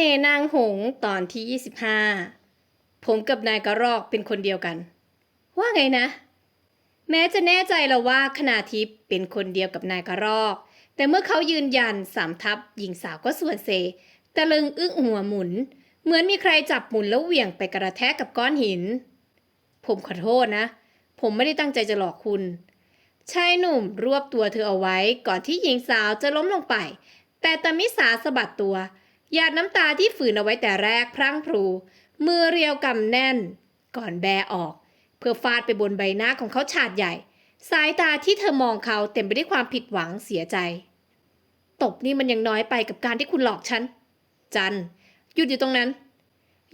น่ห์นางหงตอนที่ 25 ผมกับนายกระรอกเป็นคนเดียวกัน ว่าไงนะ แม้จะแน่ใจแล้วว่าคณาทิพย์เป็นคนเดียวกับนายกระรอก แต่เมื่อเขายืนยันสามทับหญิงสาวก็ส่วนเซตะลึงอึ้งหัวหมุน เหมือนมีใครจับหมุนแล้วเหวี่ยงไปกระแทกกับก้อนหิน ผมขอโทษนะ ผมไม่ได้ตั้งใจจะหลอกคุณชายหนุ่มรวบตัวเธอเอาไว้ก่อนที่หญิงสาวจะล้มลงไป แต่ตามิสาสะบัดตัว หยาดน้ำตาที่ฝืนเอาไว้แต่แรกพรั่งพรู มือเรียวกำแน่น ก่อนแบออก เพื่อฟาดไปบนใบหน้าของเขาฉาดใหญ่ สายตาที่เธอมองเขาเต็มไปด้วยความผิดหวังเสียใจ ตบนี่มันยังน้อยไปกับการที่คุณหลอกฉัน จันหยุดอยู่ตรงนั้น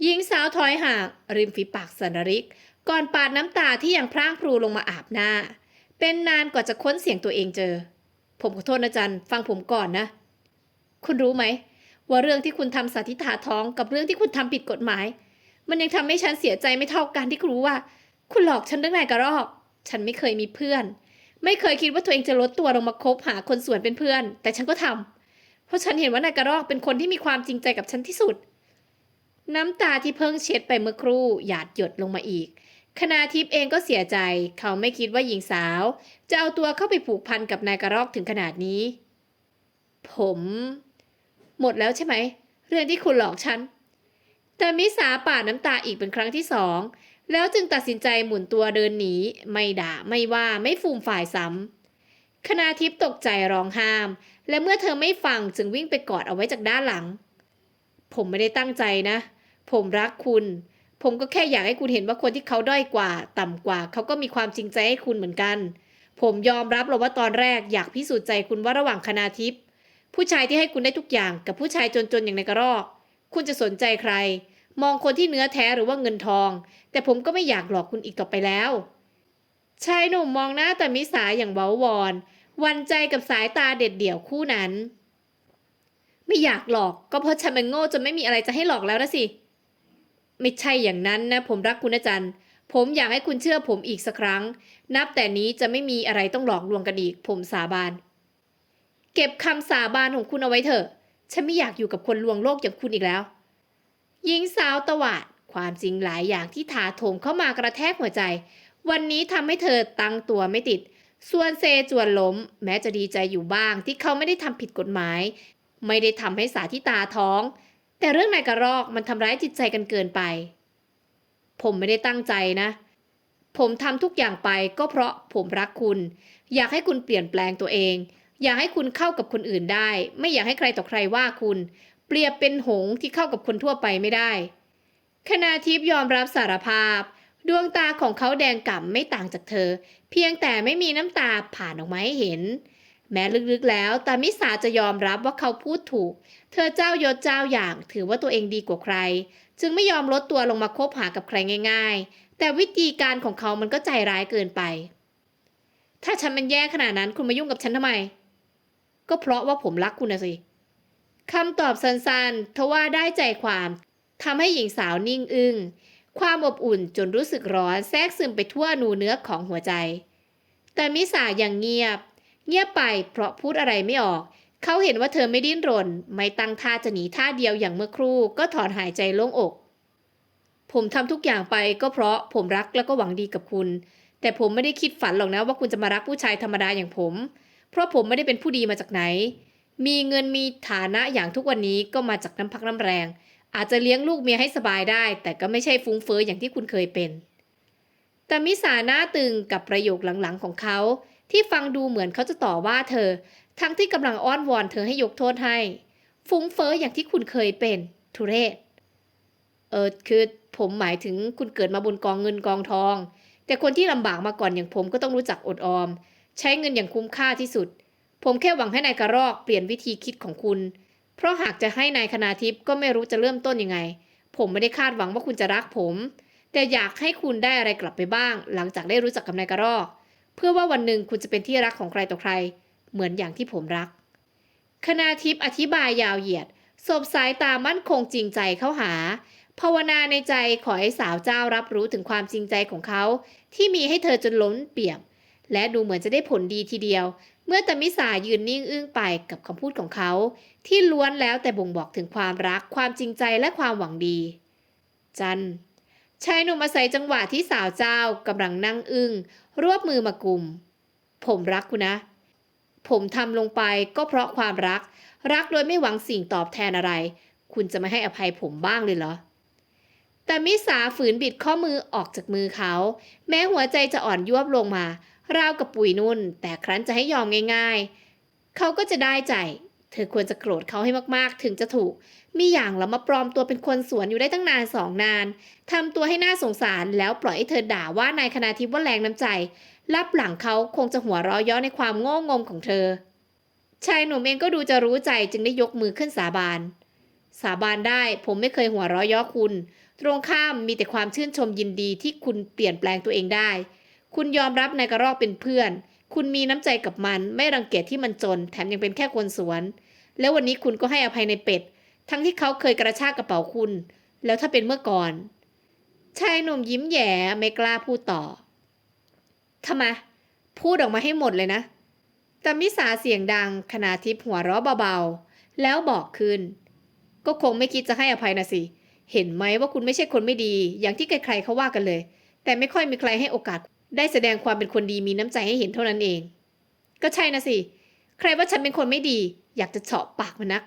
หญิงสาวถอยห่างริมฝีปากสันริก ก่อนปาดน้ำตาที่ยังพร่างพรูลงมาอาบหน้า เป็นนานกว่าจะค้นเสียงตัวเองเจอ ผมขอโทษนะจันฟังผมก่อนนะ คุณรู้ไหม ว่าเรื่องที่คุณทำสาธิตาท้องกับเรื่องที่คุณทำผิดกฎหมาย มันยังทำให้ฉันเสียใจไม่เท่ากันที่รู้ว่า คุณหลอกฉันเรื่องนายกระรอก ฉันไม่เคยมีเพื่อน ไม่เคยคิดว่าตัวเองจะลดตัวลงมาคบหาคนส่วนเป็นเพื่อน แต่ฉันก็ทำเพราะฉันเห็นว่านายกระรอกเป็นคนที่มีความจริงใจกับฉันที่สุด น้ำตาที่เพิ่งเช็ดไปเมื่อครู่หยาดหยดลงมาอีกคณาทิพย์เองก็เสียใจ เขาไม่คิดว่าหญิงสาว จะเอาตัวเข้าไปผูกพันกับนายกระรอกถึงขนาดนี้ ผม หมดแล้วใช่ไหม เรื่องที่คุณหลอกฉัน แต่มิสาปาดน้ำตาอีกเป็นครั้งที่สอง แล้วจึงตัดสินใจหมุนตัวเดินหนี ไม่ด่าไม่ว่าไม่ฟูมฝ่ายซ้ำคณาทิพย์ตกใจร้องห้าม และเมื่อเธอไม่ฟังจึงวิ่งไปกอดเอาไว้จากด้านหลัง ผมไม่ได้ตั้งใจนะ ผมรักคุณ ผมก็แค่อยากให้คุณเห็นว่าคนที่เขาด้อยกว่า ต่ำกว่า เขาก็มีความจริงใจให้คุณเหมือนกัน ผมยอมรับหรอกว่าตอนแรกอยากพิสูจน์ใจคุณว่าระหว่างคณาทิพย์ ผู้ชายที่ให้คุณได้ทุกอย่างกับผู้ชายจนๆอย่างในกระรอก คุณจะสนใจใคร มองคนที่เนื้อแท้หรือว่าเงินทอง แต่ผมก็ไม่อยากหลอกคุณอีกต่อไปแล้ว ชายหนุ่มมองหน้าแต่มิสาอย่างเบาวอนวันใจกับสายตาเด็ดเดี่ยวคู่นั้น ไม่อยากหลอกก็เพราะฉันมันโง่จนไม่มีอะไรจะให้หลอกแล้วนะสิ ไม่ใช่อย่างนั้นนะ ผมรักคุณนะจันผมอยากให้คุณเชื่อผมอีกสักครั้ง นับแต่นี้จะไม่มีอะไรต้องหลอกลวงกันอีก ผมสาบาน เก็บคำสาบานของคุณเอาไว้เถอะ ฉันไม่อยากอยู่กับคนลวงโลกอย่างคุณอีกแล้ว หญิงสาวตวาด ความจริงหลายอย่างที่ถาโถมเข้ามากระแทกหัวใจ วันนี้ทำให้เธอตั้งตัวไม่ติด ส่วนเซจวนล้ม แม้จะดีใจอยู่บ้างที่เขาไม่ได้ทำผิดกฎหมาย ไม่ได้ทำให้สาธิตาท้อง แต่เรื่องนายกระรอกมันทำร้ายจิตใจกันเกินไป ผมไม่ได้ตั้งใจนะ ผมทำทุกอย่างไปก็เพราะผมรักคุณ อยากให้คุณเปลี่ยนแปลงตัวเอง อยากให้คุณเข้ากับคนอื่นได้ ไม่อยากให้ใครต่อใครว่าคุณ เปรียบเป็นหงที่เข้ากับคนทั่วไปไม่ได้ คณาทิพย์ยอมรับสารภาพ ดวงตาของเขาแดงก่ำไม่ต่างจากเธอ เพียงแต่ไม่มีน้ำตาผ่านออกมาให้เห็น แม้ลึกๆแล้วตามิสาจะยอมรับว่าเขาพูดถูก เธอเจ้ายศเจ้าอย่างถือว่าตัวเองดีกว่าใคร จึงไม่ยอมลดตัวลงมาคบหากับใครง่าย ๆ แต่วิธีการของเขามันก็ใจร้ายเกินไปถ้าฉันมันแย่ขนาดนั้นคุณมายุ่งกับฉันทำไม ก็เพราะว่าผมรักคุณนะสิคำตอบสั้นๆทว่าได้ใจความทำให้หญิงสาวนิ่งอึง้งความอบอุ่นจนรู้สึกร้อนแทรกซึมไปทั่วนูเนื้อของหัวใจ แต่มิสาอยังเงียบ เงียบไปเพราะพูดอะไรไม่ออก เขาเห็นว่าเธอไม่ดิ้นรน ไม่ตั้งท่าจะหนีท่าเดียวอย่างเมื่อครู่ก็ถอนหายใจโล่งอก ผมทำทุกอย่างไปก็เพราะผมรักแล้วก็หวังดีกับคุณ แต่ผมไม่ได้คิดฝันหรอกนะว่าคุณจะมารักผู้ชายธรรมดาอย่างผม เพราะผมไม่ได้เป็นผู้ดีมาจากไหน มีเงินมีฐานะอย่างทุกวันนี้ก็มาจากน้ำพักน้ำแรง อาจจะเลี้ยงลูกเมียให้สบายได้ แต่ก็ไม่ใช่ฟุ้งเฟอ้ออย่างที่คุณเคยเป็น แต่มิสาหน้าตึงกับประโยคหลังๆของเขาที่ฟังดูเหมือนเขาจะต่อว่าเธอ ทั้งที่กำลังอ้อนวอนเธอให้ยกโทษให้ ฟุ้งเฟอ้ออย่างที่คุณเคยเป็น ทุเรศ เออคือผมหมายถึงคุณเกิดมาบนกองเงินกองทอง แต่คนที่ลำบากมาก่อนอย่างผมก็ต้องรู้จักอดออม ใช้เงินอย่างคุ้มค่าที่สุด ผมแค่หวังให้นายกระรอกเปลี่ยนวิธีคิดของคุณ เพราะหากจะให้นายคณาทิพย์ก็ไม่รู้จะเริ่มต้นยังไง ผมไม่ได้คาดหวังว่าคุณจะรักผม แต่อยากให้คุณได้อะไรกลับไปบ้าง หลังจากได้รู้จักกับนายกระรอก เพื่อว่าวันหนึ่งคุณจะเป็นที่รักของใครต่อใคร เหมือนอย่างที่ผมรัก คณาทิพย์อธิบายยาวเหยียดสบสายตามั่นคงจริงใจเข้าหา ภาวนาในใจขอให้สาวเจ้ารับรู้ถึงความจริงใจของเขา ที่มีให้เธอจนล้นเปี่ยม และดูเหมือนจะได้ผลดีทีเดียว เมื่อตมิสายืนนิ่งอึ้งไปกับคำพูดของเขา ที่ล้วนแล้วแต่บ่งบอกถึงความรักความจริงใจและความหวังดี จันชายหนุ่มอาศัยจังหวะที่สาวเจ้ากำลังนั่งอึ้งรวบมือมากุม ผมรักคุณนะ ผมทำลงไปก็เพราะความรัก รักโดยไม่หวังสิ่งตอบแทนอะไร คุณจะไม่ให้อภัยผมบ้างเลยเหรอแต่มิสาฝืนบิดข้อมือออกจากมือเขา แม้หัวใจจะอ่อนยวบลงมา ราวกับปุ๋ยนุ่น แต่ครั้นจะให้ยอมง่ายๆ เขาก็จะได้ใจ เธอควรจะโกรธเขาให้มากๆ ถึงจะถูก มีอย่างแล้วมาปลอมตัวเป็นคนสวนอยู่ได้ตั้งนานสองนาน ทำตัวให้น่าสงสารแล้วปล่อยให้เธอด่าว่านายคณาทิพย์ว่าแรงน้ำใจ รับหลังเขาคงจะหัวเราะย้อในความโง่งมของเธอ ชายหนุ่มเองก็ดูจะรู้ใจจึงได้ยกมือขึ้นสาบาน สาบานได้ผมไม่เคยหัวเราะย้อคุณ ตรงข้ามมีแต่ความชื่นชมยินดีที่คุณเปลี่ยนแปลงตัวเองได้ คุณยอมรับนายกระรอกเป็นเพื่อน คุณมีน้ำใจกับมัน ไม่รังเกียจที่มันจน แถมยังเป็นแค่คนสวน แล้ววันนี้คุณก็ให้อภัยในเป็ด ทั้งที่เขาเคยกระชากกระเป๋าคุณ แล้วถ้าเป็นเมื่อก่อน ชายหนุ่มยิ้มแย่ไม่กล้าพูดต่อทำไมพูดออกมาให้หมดเลยนะ แต่มิสาเสียงดังขณะทิพหัวเราะเบาๆ แล้วบอกขึ้น ก็คงไม่คิดจะให้อภัยนะสิ เห็นไหมว่าคุณไม่ใช่คนไม่ดี อย่างที่ใครๆเขาว่ากันเลย แต่ไม่ค่อยมีใครให้โอกาส ได้แสดงความเป็นคนดีมีน้ำใจให้เห็นเท่านั้นเอง ก็ใช่นะสิ ใครว่าฉันเป็นคนไม่ดี อยากจะเฉาะปากมันนัก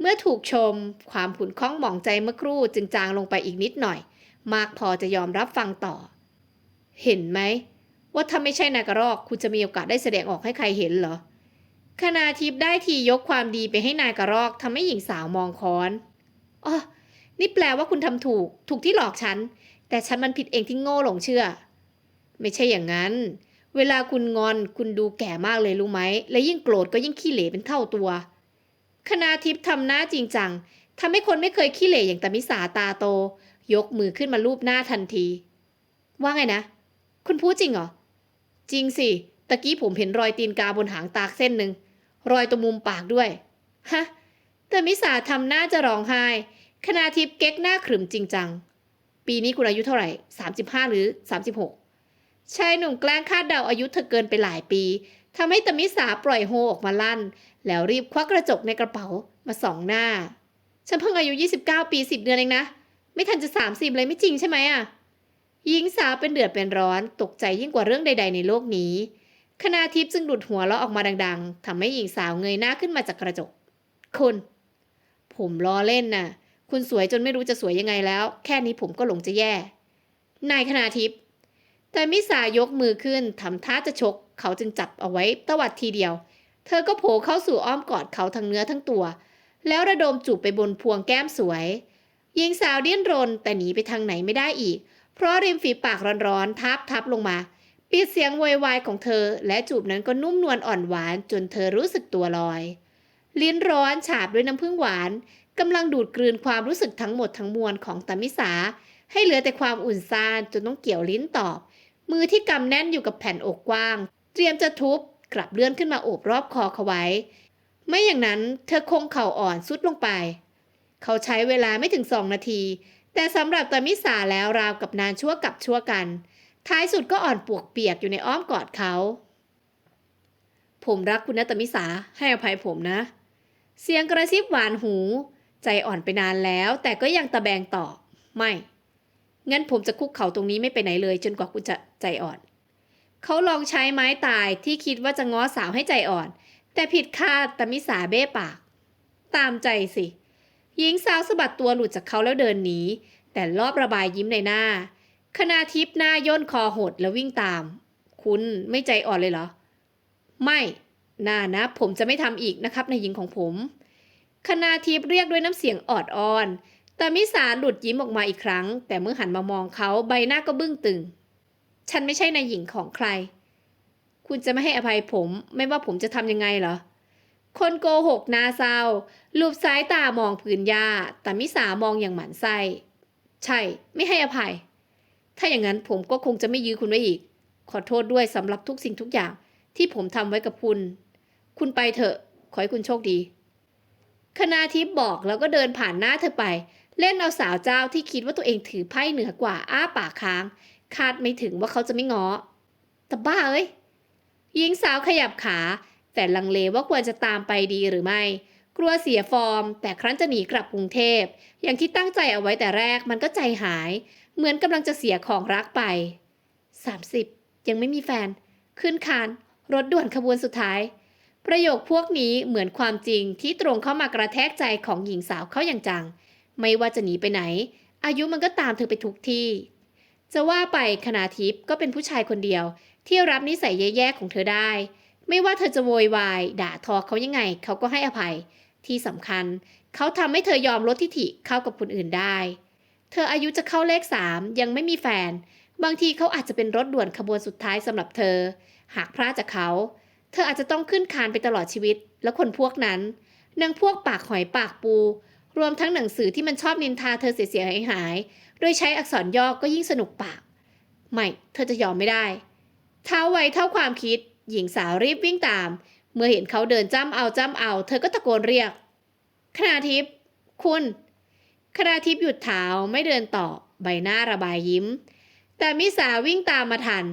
เมื่อถูกชม ความขุนข้องหมองใจเมื่อครู่จึงจางลงไปอีกนิดหน่อย มากพอจะยอมรับฟังต่อ เห็นไหม ว่าถ้าไม่ใช่นายกระรอก คุณจะมีโอกาสได้แสดงออกให้ใครเห็นเหรอคณาทิพย์ได้ทียกความดีไปให้นายกระรอกทำให้หญิงสาวมองค้อนอ๋อนี่แปลว่าคุณทำถูก ถูกที่หลอกฉัน แต่ฉันมันผิดเองที่โง่หลงเชื่อ ไม่ใช่อย่างนั้น เวลาคุณงอนคุณดูแก่มากเลยรู้ไหม และยิ่งโกรธก็ยิ่งขี้เหร่เป็นเท่าตัว คณาทิพย์ทำหน้าจริงจังทำให้คนไม่เคยขี้เหร่อย่างตามิสาตาโต ยกมือขึ้นมาลูบหน้าทันที ว่าไงนะ คุณพูดจริงเหรอ จริงสิ ตะกี้ผมเห็นรอยตีนกาบนหางตากเส้นหนึ่ง รอยตรงมุมปากด้วย ฮะ แต่มิสาทำหน้าจะร้องไห้ คณาทิพย์เก๊กหน้าขรึมจริงจัง ปีนี้คุณอายุเท่าไหร่ 35 หรือ 36 ชายหนุ่มแกล้งคาดเดาอายุเธอเกินไปหลายปีทำให้ตมิสาปล่อยโฮออกมาลั่น แล้วรีบควักกระจกในกระเป๋ามาส่องหน้า ฉันเพิ่งอายุ 29 ปี 10 เดือนเองนะ ไม่ทันจะ 30 เลยไม่จริงใช่ไหมอะหญิงสาวเป็นเดือดเป็นร้อนตกใจยิ่งกว่าเรื่องใด ๆ ในโลกนี้คณาทิพย์จึงดุดหัวเราะออกมาดัง ๆทำให้หญิงสาวเงยหน้าขึ้นมาจากกระจก คุณ ผมล้อเล่นน่ะ คุณสวยจนไม่รู้จะสวยยังไงแล้ว แค่นี้ผมก็หลงจะแย่ นายคณาทิพย์ แต่มิสายกมือขึ้นทำท่าจะชก เขาจึงจับเอาไว้ตวัดทีเดียว เธอก็โผล่เข้าสู่อ้อมกอดเขาทั้งเนื้อทั้งตัว แล้วระดมจูบไปบนพวงแก้มสวยหญิงสาวเดิ้นรนแต่หนีไปทางไหนไม่ได้อีก เพราะริมฝีปากร้อนๆทับทับลงมาปิดเสียงโวยวายของเธอ และจูบนั้นก็นุ่มนวลอ่อนหวานจนเธอรู้สึกตัวลอย ลิ้นร้อนฉาบด้วยน้ำผึ้งหวานกำลังดูดกลืนความรู้สึกทั้งหมดทั้งมวลของตามิสาให้เหลือแต่ความอุ่นซ่านจนต้องเกี่ยวลิ้นตอบ มือที่กำแน่นอยู่กับแผ่นอกกว้าง เตรียมจะทุบกลับเลื่อนขึ้นมาโอบรอบคอเขาไว้ ไม่อย่างนั้นเธอคงเข่าอ่อนสุดลงไป เขาใช้เวลาไม่ถึงสองนาที แต่สำหรับตามิสาแล้วราวกับนานชั่วกับชั่วกัน ท้ายสุดก็อ่อนปวกเปียกอยู่ในอ้อมกอดเขา ผมรักคุณนะตามิสาให้อภัยผมนะ เสียงกระซิบหวานหู ใจอ่อนไปนานแล้ว แต่ก็ยังตะแบงต่อ ไม่ งั้นผมจะคุกเข่าตรงนี้ไม่ไปไหนเลยจนกว่าคุณจะใจอ่อน เขาลองใช้ไม้ตายที่คิดว่าจะง้อสาวให้ใจอ่อน แต่ผิดคาดแตามิสาเบ้ปาก ตามใจสิ หญิงสาวสะบัดตัวหลุดจากเขาแล้วเดินหนี แต่รอบระบายยิ้มในหน้า คณาทิพย์หน้าย่นคอหดแล้ววิ่งตาม คุณไม่ใจอ่อนเลยเหรอ ไม่น่านะ ผมจะไม่ทำอีกนะครับในหญิงของผม คณาทิพย์เรียกด้วยน้ำเสียงออดอ้อน แต่มิสาหลุดยิ้มออกมาอีกครั้ง แต่เมื่อหันมามองเขาใบหน้าก็บึ้งตึง ฉันไม่ใช่นายหญิงของใคร คุณจะไม่ให้อภัยผม ไม่ว่าผมจะทำยังไงเหรอ คนโกหกนาเศร้าลูบซ้ายตามองผืนหญ้าแต่มิสามองอย่างหมันไส้ใช่ ไม่ให้อภัย ถ้าอย่างนั้นผมก็คงจะไม่ยื้อคุณไว้อีก ขอโทษด้วยสำหรับทุกสิ่งทุกอย่างที่ผมทำไว้กับคุณ คุณไปเถอะ ขอให้คุณโชคดี คณาทิพย์บอกแล้วก็เดินผ่านหน้าเธอไป เล่นเอาสาวเจ้าที่คิดว่าตัวเองถือไพ่เหนือกว่าอ้าปากค้าง คาดไม่ถึงว่าเขาจะไม่ง้อแต่บ้าเอ้ยหญิงสาวขยับขา แต่ลังเลว่าควรจะตามไปดีหรือไม่ กลัวเสียฟอร์ม แต่ครั้นจะหนีกลับกรุงเทพ อย่างที่ตั้งใจเอาไว้แต่แรกมันก็ใจหาย เหมือนกำลังจะเสียของรักไป 30 ยังไม่มีแฟน ขึ้นคาน รถด่วนขบวนสุดท้าย ประโยคพวกนี้เหมือนความจริงที่ตรงเข้ามากระแทกใจของหญิงสาวเขาอย่างจัง ไม่ว่าจะหนีไปไหน อายุมันก็ตามเธอไปทุกที่ จะว่าไปคณาทิพย์ก็เป็นผู้ชายคนเดียว ที่รับนิสัยแย่ๆของเธอได้ ไม่ว่าเธอจะโวยวาย ด่าทอเขายังไง เขาก็ให้อภัย ที่สำคัญ เขาทำให้เธอยอมลดทิฐิเข้ากับคนอื่นได้ เธออายุจะเข้าเลขสามยังไม่มีแฟน บางทีเขาอาจจะเป็นรถด่วนขบวนสุดท้ายสำหรับเธอ หากพลาดจากเขา เธออาจจะต้องขึ้นคานไปตลอดชีวิต แล้วคนพวกนั้นนางพวกปากหอยปากปู รวมทั้งหนังสือที่มันชอบนินทาเธอเสียหายหายโดยใช้อักษรย่อก็ยิ่งสนุกปาก ไม่ เธอจะยอมไม่ได้ เท้าไวเท่าความคิด หญิงสาวรีบวิ่งตาม เมื่อเห็นเขาเดินจ้ำเอาจ้ำเอา เธอก็ตะโกนเรียกคณาทิพย์คุณคณาทิพย์หยุดเท้าไม่เดินต่อใบหน้าระบายยิ้ม แต่มิสาวิ่งตามมาทัน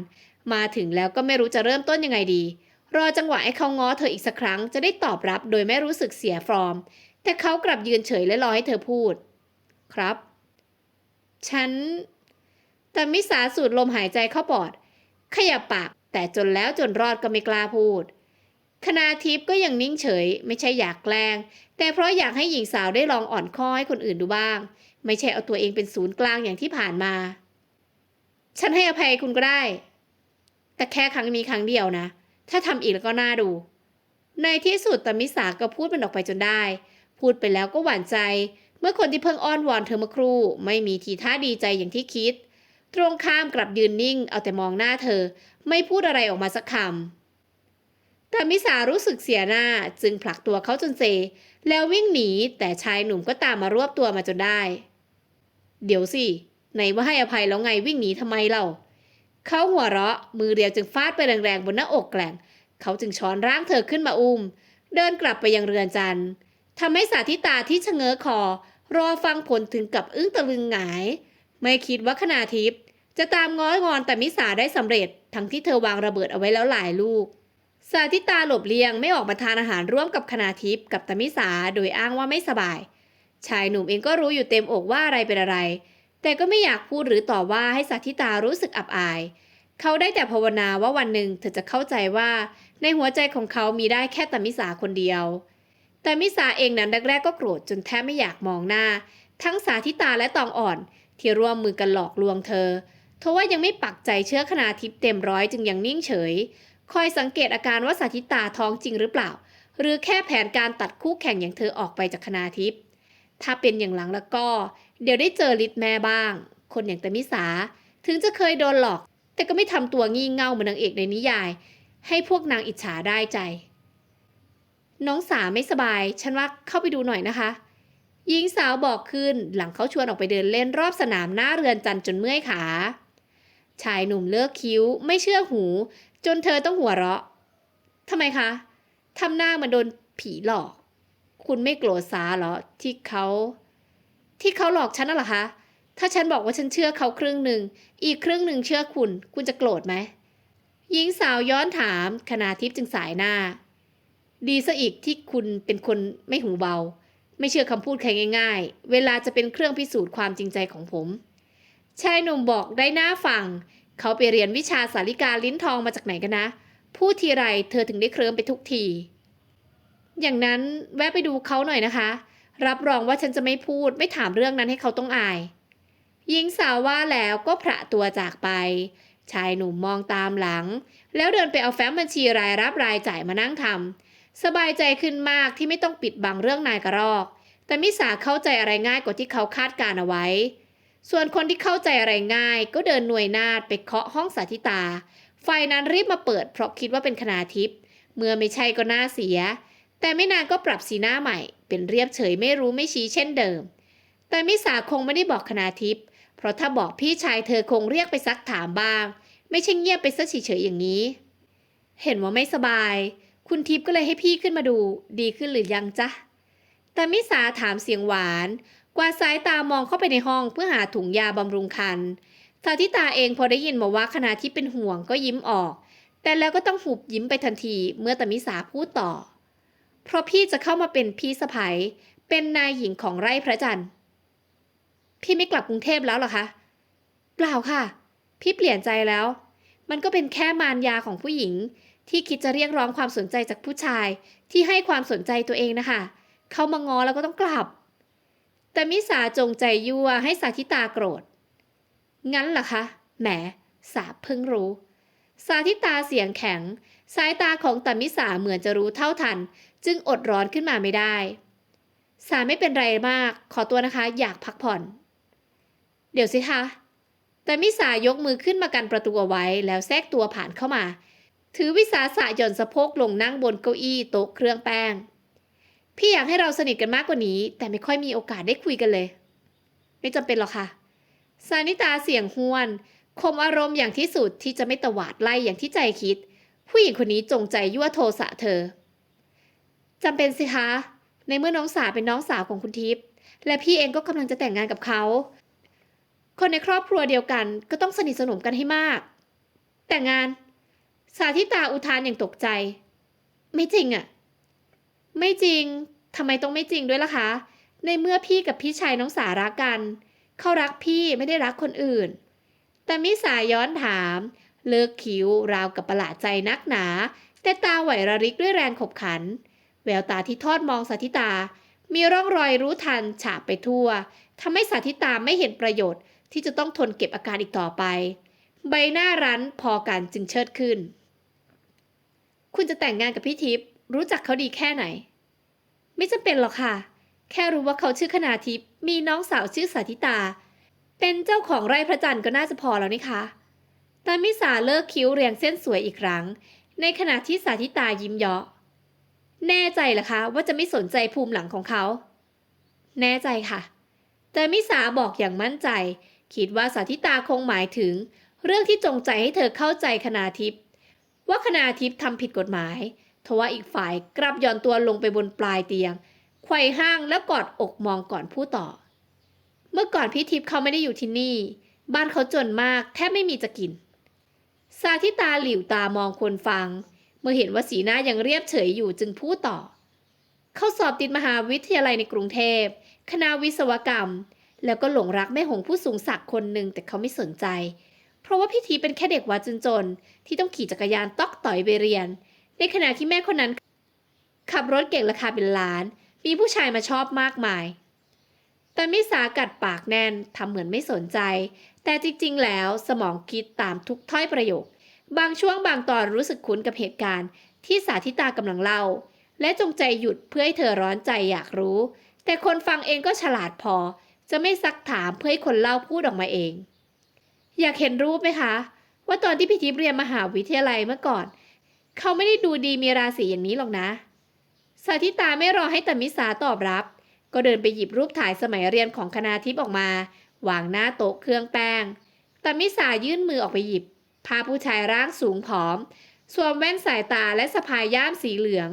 มาถึงแล้วก็ไม่รู้จะเริ่มต้นยังไงดี รอจังหวะให้เขาง้อเธออีกสักครั้งจะได้ตอบรับโดยไม่รู้สึกเสียฟอร์ม แต่เขากลับยืนเฉยและรอให้เธอพูด ครับ ฉัน แต่มิสาสูดลมหายใจเข้าปอด ขยับปาก แต่จนแล้วจนรอดก็ไม่กล้าพูด คณาทิพย์ก็ยังนิ่งเฉย ไม่ใช่อยากแกล้ง แต่เพราะอยากให้หญิงสาวได้ลองอ่อนข้อให้คนอื่นดูบ้าง ไม่ใช่เอาตัวเองเป็นศูนย์กลางอย่างที่ผ่านมา ฉันให้อภัยคุณก็ได้ แต่แค่ครั้งนี้ครั้งเดียวนะ ถ้าทำอีกแล้วก็น่าดู ในที่สุดตมิสาก็พูดมันออกไปจนได้ พูดไปแล้วก็หวั่นใจ เมื่อคนที่เพิ่งอ้อนวอนเธอเมื่อครู่ ไม่มีทีท่าดีใจอย่างที่คิด ตรงข้ามกลับยืนนิ่ง เอาแต่มองหน้าเธอ ไม่พูดอะไรออกมาสักคำแต่มิสารู้สึกเสียหน้าจึงผลักตัวเขาจนเซ แล้ววิ่งหนีแต่ชายหนุ่มก็ตามมารวบตัวมาจนได้ เดี๋ยวสิไหนว่าให้อภัยแล้วไงวิ่งหนีทำไมเล่าเขาหัวเราะ มือเดียวจึงฟาดไปแรงๆบนหน้าอกแกล่งเขาจึงช้อนร่างเธอขึ้นมาอุ้ม เดินกลับไปยังเรือนจันทร์ ทำให้สาธิตาที่ชะเง้อคอ รอฟังผลถึงกับอึ้งตะลึงหงาย ไม่คิดว่าคณาทิพย์จะตามง้องอนแต่มิสาได้สำเร็จ ทั้งที่เธอวางระเบิดเอาไว้แล้วหลายลูก สาธิตาหลบเลี่ยงไม่ออกมาทานอาหารร่วมกับคณาทิพย์กับตมิสาโดยอ้างว่าไม่สบาย ชายหนุ่มเองก็รู้อยู่เต็มอกว่าอะไรเป็นอะไร แต่ก็ไม่อยากพูดหรือต่อว่าให้สาธิตารู้สึกอับอาย เขาได้แต่ภาวนาว่าวันหนึ่งเธอจะเข้าใจว่า ในหัวใจของเขามีได้แค่ตมิสาคนเดียว แต่มิสาเองนั้นแรกๆก็โกรธจนแทบไม่อยากมองหน้า ทั้งสาธิตาและตองอ่อน ที่ร่วมมือกันหลอกลวงเธอทว่ายังไม่ปักใจเชื่อคณาทิพย์เต็มร้อยจึงยังนิ่งเฉย คอยสังเกตอาการว่าสาธิตาท้องจริงหรือเปล่า หรือแค่แผนการตัดคู่แข่งอย่างเธอออกไปจากคณาทิพย์ถ้าเป็นอย่างหลังแล้วก็ เดี๋ยวได้เจอฤทธิ์แม่บ้าง คนอย่างตามิสาถึงจะเคยโดนหลอก แต่ก็ไม่ทำตัวงี่เง่าเหมือนนางเอกในนิยาย ให้พวกนางอิจฉาได้ใจ น้องสาไม่สบาย ฉันว่าเข้าไปดูหน่อยนะคะ หญิงสาวบอกขึ้นหลังเขาชวนออกไปเดินเล่นรอบสนามหน้าเรือนจันจนเมื่อยขา ชายหนุ่มเลิกคิ้วไม่เชื่อหู จนเธอต้องหัวเราะทำไมคะทำหน้ามันโดนผีหลอก คุณไม่โกรธสาเหรอที่เขาที่เขาหลอกฉันน่ะเหรอคะ ถ้าฉันบอกว่าฉันเชื่อเขาครึ่งหนึ่ง อีกครึ่งหนึ่งเชื่อคุณ คุณจะโกรธไหม หญิงสาวย้อนถาม คณาทิพย์จึงสายหน้า ดีซะอีกที่คุณเป็นคนไม่หูเบา ไม่เชื่อคำพูดใครง่าย ๆ เวลาจะเป็นเครื่องพิสูจน์ความจริงใจของผม ชายหนุ่มบอกได้หน้าฟัง เขาไปเรียนวิชาสาริกาลิ้นทองมาจากไหนกันนะ พูดทีไรเธอถึงได้เคลิ้มไปทุกที อย่างนั้นแวะไปดูเขาหน่อยนะคะ รับรองว่าฉันจะไม่พูดไม่ถามเรื่องนั้นให้เขาต้องอาย หญิงสาวว่าแล้วก็พระตัวจากไปชายหนุ่มมองตามหลัง แล้วเดินไปเอาแฟ้มบัญชีรายรับรายจ่ายมานั่งทำ สบายใจขึ้นมากที่ไม่ต้องปิดบังเรื่องนายกระรอก แต่มิสาเข้าใจอะไรง่ายกว่าที่เขาคาดการเอาไว้ ส่วนคนที่เข้าใจอะไรง่าย ก็เดินหน่วยนาดไปเคาะห้องสาธิตาไฟนั้นรีบมาเปิดเพราะคิดว่าเป็นคณาทิพย์ เมื่อไม่ใช่ก็น่าเสีย แต่ไม่นานก็ปรับสีหน้าใหม่ เป็นเรียบเฉยไม่รู้ไม่ชี้เช่นเดิม แต่มิสาคงไม่ได้บอกคณาทิพย์ เพราะถ้าบอกพี่ชายเธอคงเรียกไปซักถามบ้าง ไม่ใช่เงียบไปซะเฉยๆอย่างนี้ เห็นว่าไม่สบาย คุณทิพย์ก็เลยให้พี่ขึ้นมาดูดีขึ้นหรือยังจ๊ะ แต่มิสาถามเสียงหวาน กวาดสายตามองเข้าไปในห้องเพื่อหาถุงยาบำรุงคันสาธิตาเองพอได้ยินมาว่าคณะที่เป็นห่วงก็ยิ้มออก แต่แล้วก็ต้องหุบยิ้มไปทันทีเมื่อตมิสาพูดต่อ เพราะพี่จะเข้ามาเป็นพี่สะใภ้เป็นนายหญิงของไร่พระจันทร์ พี่ไม่กลับกรุงเทพแล้วหรอคะ เปล่าค่ะ พี่เปลี่ยนใจแล้ว มันก็เป็นแค่มารยาของผู้หญิง ที่คิดจะเรียกร้องความสนใจจากผู้ชายที่ให้ความสนใจตัวเองนะคะ เขามางอแล้วก็ต้องกลับ แต่มิสาจงใจยั่วให้สาธิตาโกรธ งั้นเหรอคะ แหม สาเพิ่งรู้ สาธิตาเสียงแข็ง สายตาของตามิสาเหมือนจะรู้เท่าทัน จึงอดร้อนขึ้นมาไม่ได้ สาไม่เป็นไรมาก ขอตัวนะคะ อยากพักผ่อน เดี๋ยวสิคะแต่มิสายกมือขึ้นมากันประตูเอาไว้แล้วแทรกตัวผ่านเข้ามา ถือวิสาสะหย่อนสะโพกลงนั่งบนเก้าอี้โต๊ะเครื่องแป้ง พี่อยากให้เราสนิทกันมากกว่านี้ แต่ไม่ค่อยมีโอกาสได้คุยกันเลย ไม่จำเป็นหรอกค่ะสานิตาเสียงห้วนคมอารมณ์อย่างที่สุดที่จะไม่ตวาดไล่อย่างที่ใจคิด ผู้หญิงคนนี้จงใจยั่วโทสะเธอจำเป็นสิคะ ในเมื่อน้องสาวเป็นน้องสาวของคุณทิพย์และพี่เองก็กำลังจะแต่งงานกับเขา คนในครอบครัวเดียวกันก็ต้องสนิทสนมกันให้มาก แต่งงาน สาธิตาอุทานอย่างตกใจ ไม่จริงอะไม่จริงทำไมต้องไม่จริงด้วยล่ะคะ ในเมื่อพี่กับพี่ชายน้องสารักกัน เขารักพี่ไม่ได้รักคนอื่น แต่มิสาย้อนถาม เลิกคิ้วราวกับประหลาดใจนักหนา แต่ตาไหวระริกด้วยแรงขบขัน แววตาที่ทอดมองสาธิตา มีร่องรอยรู้ทันฉาบไปทั่วทำให้สาธิตาไม่เห็นประโยชน์ที่จะต้องทนเก็บอาการอีกต่อไป ใบหน้ารั้นพอกันจึงเชิดขึ้น คุณจะแต่งงานกับพี่ทิพย์รู้จักเขาดีแค่ไหน ไม่จำเป็นหรอกค่ะ แค่รู้ว่าเขาชื่อคณาทิพย์มีน้องสาวชื่อสาธิตา เป็นเจ้าของไร่พระจันทร์ก็น่าจะพอแล้วนี่คะตามิสาเลิกคิ้วเรียงเส้นสวยอีกครั้ง ในขณะที่สาธิตายิ้มเยาะแน่ใจเหรอคะว่าจะไม่สนใจภูมิหลังของเขา แน่ใจค่ะ แต่มิสาบอกอย่างมั่นใจ คิดว่าสาธิตาคงหมายถึง เรื่องที่จงใจให้เธอเข้าใจคณาทิพย์ ว่าคณาทิพย์ทำผิดกฎหมาย ทว่าอีกฝ่ายกลับย่อนตัวลงไปบนปลายเตียงไขว่ห้างแล้วกอดอกมองก่อนพูดต่อ เมื่อก่อนพี่ทิพย์เขาไม่ได้อยู่ที่นี่ บ้านเขาจนมากแทบไม่มีจะกินสาธิตาหลิวตามองคนฟัง เมื่อเห็นว่าสีหน้ายังเรียบเฉยอยู่จึงพูดต่อ เขาสอบติดมหาวิทยาลัยในกรุงเทพ คณะวิศวกรรม แล้วก็หลงรักแม่หงผู้สูงศักดิ์คนหนึ่งแต่เขาไม่สนใจ เพราะว่าพี่ทีเป็นแค่เด็กวัดจนๆที่ต้องขี่จักรยานตอกต่อยไปเรียน ในขณะที่แม่คนนั้น ขับรถเก่งราคาเป็นล้าน มีผู้ชายมาชอบมากมาย แต่มิสากัดปากแน่นทำเหมือนไม่สนใจ แต่จริงๆ แล้วสมองคิดตามทุกถ้อยประโยค บางช่วงบางตอนรู้สึกคุ้นกับเหตุการณ์ที่สาธิตากำลังเล่า และจงใจหยุดเพื่อให้เธอร้อนใจอยากรู้ แต่คนฟังเองก็ฉลาดพอ จะไม่ซักถามเพื่อให้คนเล่าพูดออกมาเอง อยากเห็นรูปไหมคะ ว่าตอนที่พี่ทิพย์เรียนมหาวิทยาลัยเมื่อก่อน เขาไม่ได้ดูดีมีราศีอย่างนี้หรอกนะ สาธิตาไม่รอให้ตมิสาตอบรับ ก็เดินไปหยิบรูปถ่ายสมัยเรียนของคณาทิพย์ออกมา วางหน้าโต๊ะเครื่องแป้งตมิสายื่นมือออกไปหยิบ พาผู้ชายร่างสูงผอม สวมแว่นสายตาและสะพายย่ามสีเหลือง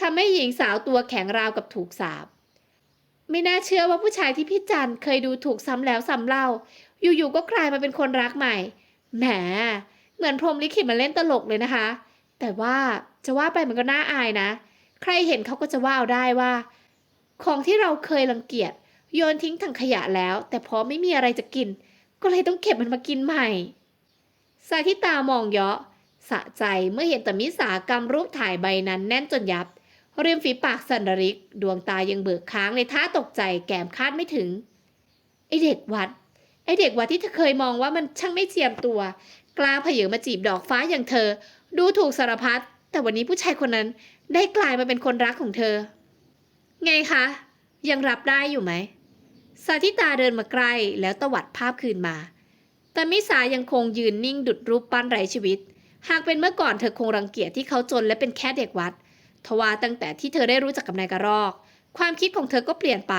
ทำให้หญิงสาวตัวแข็งราวกับถูกสาบ ไม่น่าเชื่อว่าผู้ชายที่พี่จันเคยดูถูกซ้ำแล้วซ้ำเล่า อยู่ๆก็กลายมาเป็นคนรักใหม่ แหม เหมือนพรมลิขิตมาเล่นตลกเลยนะคะ แต่ว่าจะว่าไปมันก็น่าอายนะ ใครเห็นเขาก็จะว่าเอาได้ว่า ของที่เราเคยรังเกียจโยนทิ้งถังขยะแล้ว แต่พอไม่มีอะไรจะกิน ก็เลยต้องเก็บมันมากินใหม่สายที่ตามองเยาะสะใจเมื่อเห็นแต่มิสากรรมรูปถ่ายใบนั้นแน่นจนยับเริมฝีปากสันระริก ดวงตายังเบิกค้างในท่าตกใจแกมคาดไม่ถึงไอเด็กวัด ไอเด็กวัดที่เธอเคยมองว่ามันช่างไม่เจียมตัว กล้าเผยมาจีบดอกฟ้าอย่างเธอ ดูถูกสารพัดแต่วันนี้ผู้ชายคนนั้นได้กลายมาเป็นคนรักของเธอ ไงคะ ยังรับได้อยู่ไหมสาธิตาเดินมาใกล้แล้วตวัดภาพคืนมา แต่มิสายังคงยืนนิ่งดุดรูปปั้นไร้ชีวิต หากเป็นเมื่อก่อนเธอคงรังเกียจที่เขาจนและเป็นแค่เด็กวัดทว่าตั้งแต่ที่เธอได้รู้จักกับนายกระรอก ความคิดของเธอก็เปลี่ยนไป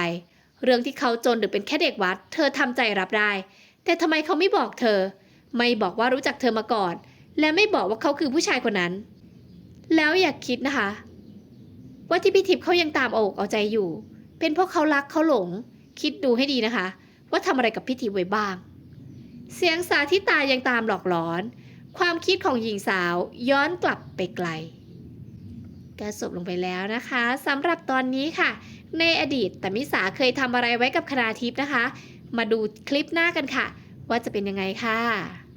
เรื่องที่เขาจนหรือเป็นแค่เด็กวัด เธอทำใจรับได้ แต่ทำไมเขาไม่บอกเธอ ไม่บอกว่ารู้จักเธอมาก่อน และไม่บอกว่าเขาคือผู้ชายคนนั้น แล้วอยากคิดนะคะ ว่าที่พี่ทิพย์เขายังตามอกเอาใจอยู่ เป็นเพราะเขารักเขาหลง คิดดูให้ดีนะคะ ว่าทำอะไรกับพี่ทิพย์ไว้บ้าง เสียงสาธิตายังตามหลอกหลอน ความคิดของหญิงสาวย้อนกลับไปไกล ก็จบลงไปแล้วนะคะสำหรับตอนนี้ค่ะ ในอดีตแต่มิสาเคยทำอะไรไว้กับคณาทิพย์นะคะ มาดูคลิปหน้ากันค่ะ ว่าจะเป็นยังไงค่ะ